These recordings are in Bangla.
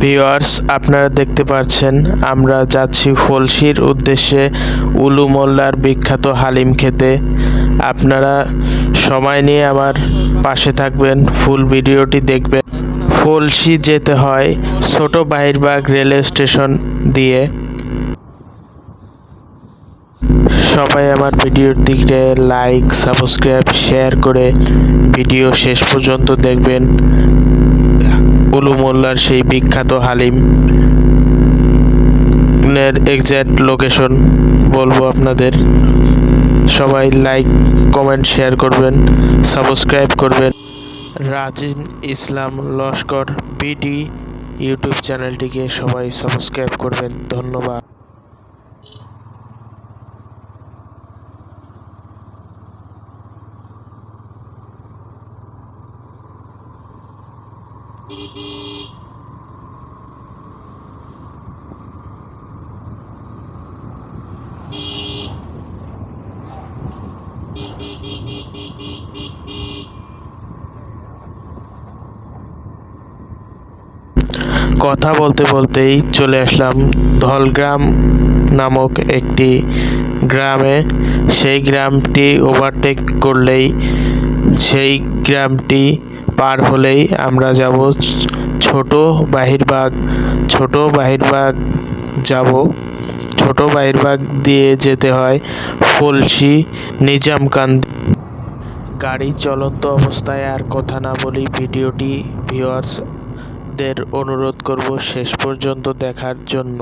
ভিউয়ার্স আপনারা দেখতে পাচ্ছেন আমরা যাচ্ছি ফলসির উদ্দেশ্যে উলু মোল্লার বিখ্যাত হালিম খেতে। আপনারা সময় নিয়ে আমার পাশে থাকবেন, ফুল ভিডিওটি দেখবেন। ফলসি যেতে হয় ছোট বাহিরবাগ রেলওয়ে স্টেশন দিয়ে। সবাই আমার ভিডিওর দিকে লাইক সাবস্ক্রাইব শেয়ার করে ভিডিও শেষ পর্যন্ত দেখবেন। মোল্লার সেই বিখ্যাত হালিম এর এক্স্যাক্ট লোকেশন বলব আপনাদের। সবাই লাইক কমেন্ট শেয়ার করবেন সাবস্ক্রাইব করবেন। রাজিন ইসলাম লস্কর, বিডি ইউটিউব চ্যানেলটিকে সবাই সাবস্ক্রাইব করবেন। ধন্যবাদ। কথা বলতে বলতেই চলে আসলাম ধলগ্রাম নামক একটি গ্রামে। সেই গ্রামটি ওভারটেক করলেই সেই গ্রামটি পার হলেই আমরা যাব ছোট বাহিরবাগ ছোট বাহিরবাগ যাব। ছোট বাহিরবাগ দিয়ে যেতে হয় ফলসি নিজামকান্দি। গাড়ি চলন্ত অবস্থায় আর কথা না বলি ভিডিওটি ভিউয়ার্সদের অনুরোধ করব শেষ পর্যন্ত দেখার জন্য।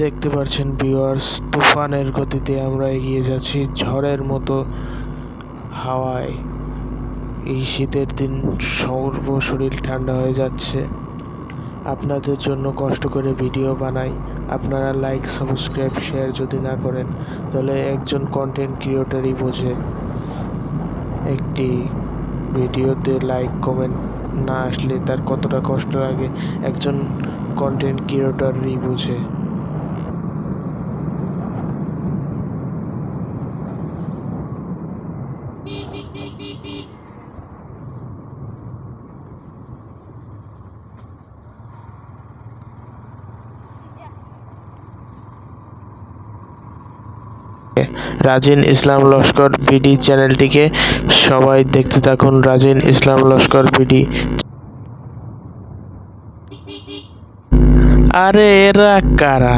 দেখতে পাচ্ছেন ভিউয়ার্স, তুফানের গতিতে আমরা এগিয়ে যাচ্ছি ঝড়ের মতো হাওয়ায়। এই শীতের দিন সর্ব শরীর ঠান্ডা হয়ে যাচ্ছে। আপনাদের জন্য কষ্ট করে ভিডিও বানাই। আপনারা লাইক সাবস্ক্রাইব শেয়ার যদি না করেন, তাহলে একজন কন্টেন্ট ক্রিয়েটরই বোঝে। একটি ভিডিওতে লাইক কমেন্ট না আসলে তার কতটা কষ্ট লাগে, একজন কন্টেন্ট ক্রিয়েটরই বোঝে। রাজিন ইসলাম লস্কর বিডি চ্যানেলটিকে সবাই দেখতে থাকুন। রাজিন ইসলাম লস্কর বিডি। আরে এরা কারা?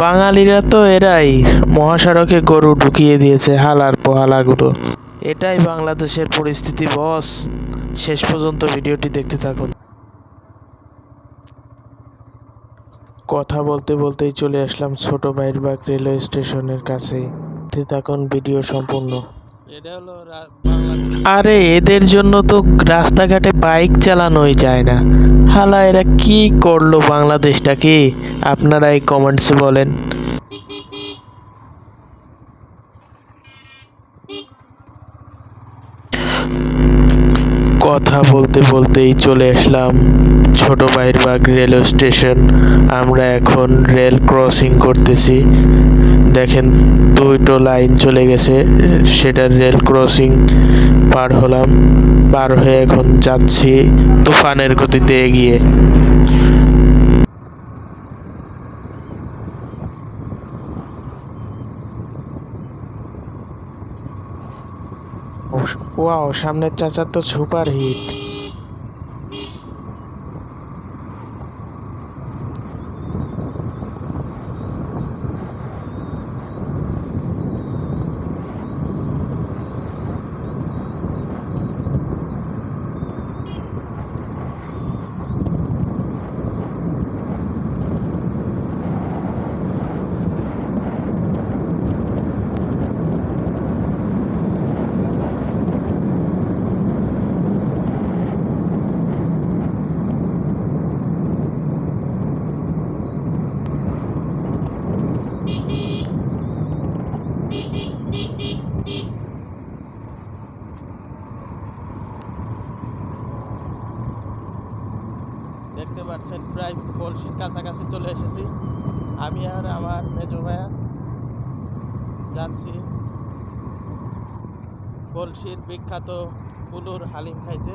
বাঙালিরা তো এরাই। মহাসড়কে গরু ঢুকিয়ে দিয়েছে হালার পোহালাগুলো। এটাই বাংলাদেশের পরিস্থিতি, বস। শেষ পর্যন্ত ভিডিওটি দেখতে থাকুন। কথা বলতে বলতেই চলে আসলাম ছোট বাইরবাগ রেলওয়ে স্টেশনের কাছেই। দেখতে থাকুন ভিডিও সম্পূর্ণ। এটা হলো আরে এদের জন্য তো রাস্তাঘাটে বাইক চালানোই যায় না। হালা এরা কি করল বাংলাদেশটাকে? আপনারা এই কমেন্টসে বলেন। কথা বলতে বলতেই চলে আসলাম ছোট বাইরবাগ রেলওয়ে স্টেশন। আমরা এখন রেল ক্রসিং করতেছি। দেখেন দুটো লাইন চলে গেছে সেটার রেল ক্রসিং পার হলাম। পার হয়ে এখন যাচ্ছি, তুফানের গতিতে এগিয়ে। ওয়াও সামনের চাচার তো সুপার কলসির কাছাকাছি চলে এসেছি। আমি আর আমার মেজো ভাইয়া যাচ্ছি কলসির বিখ্যাত কুলুর হালিম খাইতে।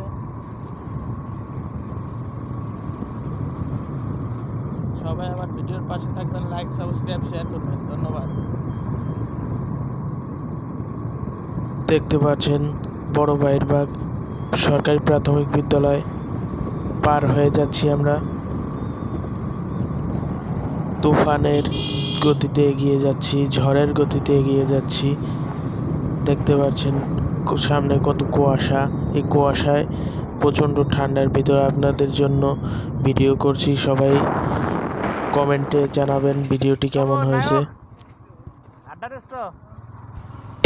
সবাই আমার ভিডিওর পাশে থাকবেন লাইক সাবস্ক্রাইব শেয়ার করবেন। ধন্যবাদ। দেখতে পাচ্ছেন, বড় বাইরবাগ সরকারি প্রাথমিক বিদ্যালয় পার হয়ে যাচ্ছি আমরা। তুফানের গতিতে এগিয়ে যাচ্ছি, ঝড়ের গতিতে এগিয়ে যাচ্ছি। দেখতে পাচ্ছেন সামনে কত কুয়াশা। এই কুয়াশায় প্রচণ্ড ঠান্ডার ভিতরে আপনাদের জন্য ভিডিও করছি। সবাই কমেন্টে জানাবেন ভিডিওটি কেমন হয়েছে।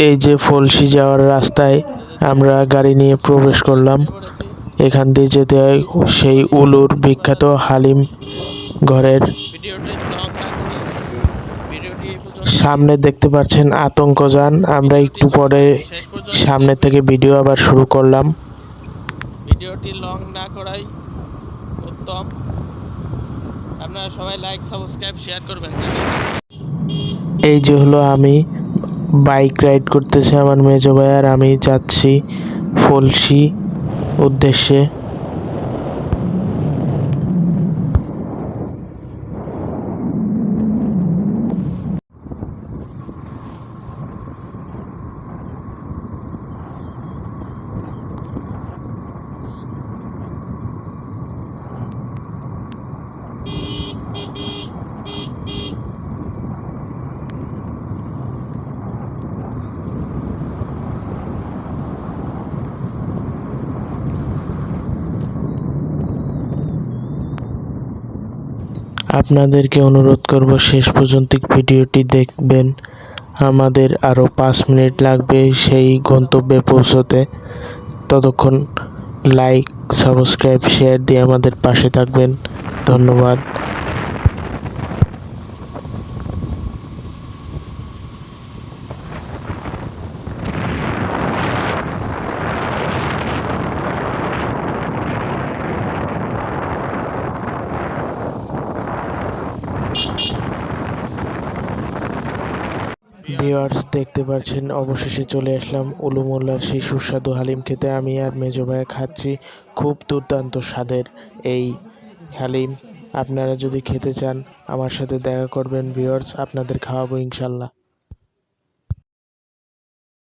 এই যে ফলসি যাওয়ার রাস্তায় আমরা গাড়ি নিয়ে প্রবেশ করলাম। এখান দিয়ে যেতে হয় সেই উলুর বিখ্যাত হালিম ঘরের সামনে দেখতে পাচ্ছেন আতঙ্কজান আমরা একটু পরে সামনে থেকে ভিডিও আবার শুরু করলাম। ভিডিওটি লং না করাই উত্তম। আপনারা সবাই লাইক সাবস্ক্রাইব শেয়ার করবেন। এই যে হলো আমি বাইক রাইড করতেছে আমার মেজো ভাই আর আমি যাচ্ছি ফলসি উদ্দেশ্যে। আপনাদেরকে অনুরোধ করব শেষ পর্যন্ত ভিডিওটি দেখবেন। আমাদের আরও পাঁচ মিনিট লাগবে সেই গন্তব্যে পৌঁছতে। ততক্ষণ লাইক সাবস্ক্রাইব শেয়ার দিয়ে আমাদের পাশে থাকবেন। ধন্যবাদ। ভিউয়ার্স, দেখতে পারছেন অবশেষে চলে আসলাম উলুমোল্লার সেই সুস্বাদু হালিম খেতে। আমি আর মেজো ভাইয়া খাচ্ছি খুব দুর্দান্ত স্বাদের এই হালিম। আপনারা যদি খেতে চান, আমার সাথে দেখা করবেন ভিউয়ার্স, আপনাদের খাওয়াবো ইনশাল্লাহ।